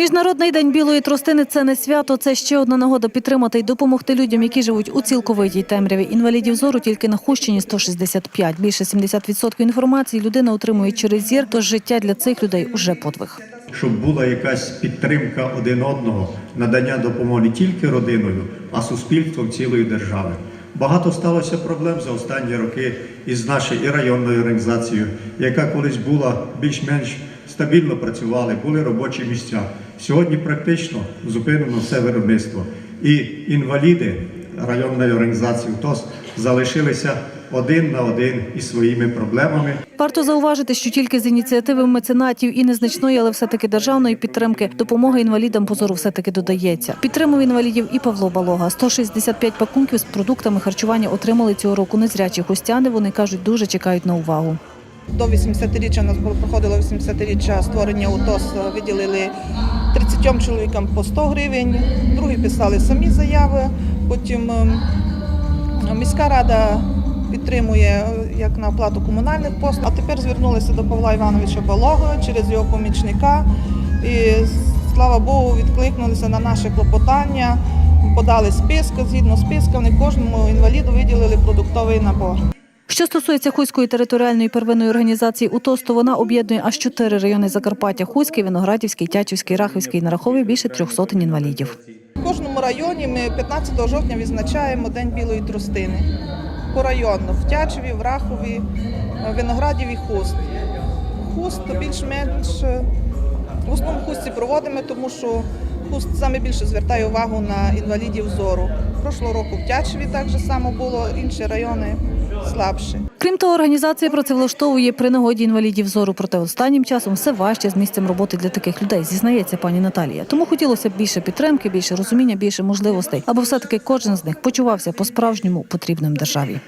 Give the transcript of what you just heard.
Міжнародний день білої тростини це не свято, це ще одна нагода підтримати і допомогти людям, які живуть у цілковитій темряві. Інвалідів зору тільки на Хущині 165. Більше 70% інформації людина отримує через зір, тож життя для цих людей уже подвиг. щоб була якась підтримка один одного, надання допомоги не тільки родиною, а суспільством цілої держави. Багато сталося проблем за останні роки із нашою і районною організацією, яка колись була більш-менш стабільно працювали, були робочі місця. Сьогодні практично зупинено все виробництво. І інваліди районної організації ТОС залишилися один на один із своїми проблемами. Варто зауважити, що тільки з ініціативи меценатів і незначної, але все-таки державної підтримки допомога інвалідам по зору все-таки додається. Підтримав інвалідів і Павло Балога. 165 пакунків з продуктами харчування отримали цього року незрячі гостяни. Вони кажуть, дуже чекають на увагу. До 80-річчя у нас було проходило 80-річчя створення УТОС, виділили 30 чоловікам по 100 гривень, другі писали самі заяви. Потім ем, міська рада підтримує е, як на оплату комунальних послуг. А тепер звернулися до Павла Івановича Балого через його помічника. І слава Богу, відкликнулися на наше клопотання, подали списки. Згідно списка, вони кожному інваліду виділили продуктовий набор. Що стосується Хуської територіальної первинної організації УТОС, то вона об'єднує аж чотири райони Закарпаття: Хуський, Виноградівський, Тячівський, Рахівський, нараховує більше трьох сотень інвалідів. В кожному районі ми 15 жовтня відзначаємо День білої тростини. Порайонно в Тячеві, в Рахові, Виноградів і Хуст. Хуст більш-менш в основному хустці проводимо, тому що хуст саме більше звертає увагу на інвалідів зору. Прошлого року в Тячеві так же само було, інші райони слабші. Крім того, організація працевлаштовує при нагоді інвалідів зору, проте останнім часом все важче з місцем роботи для таких людей, зізнається пані Наталія. Тому хотілося б більше підтримки, більше розуміння, більше можливостей, аби все-таки кожен з них почувався по-справжньому потрібним державі.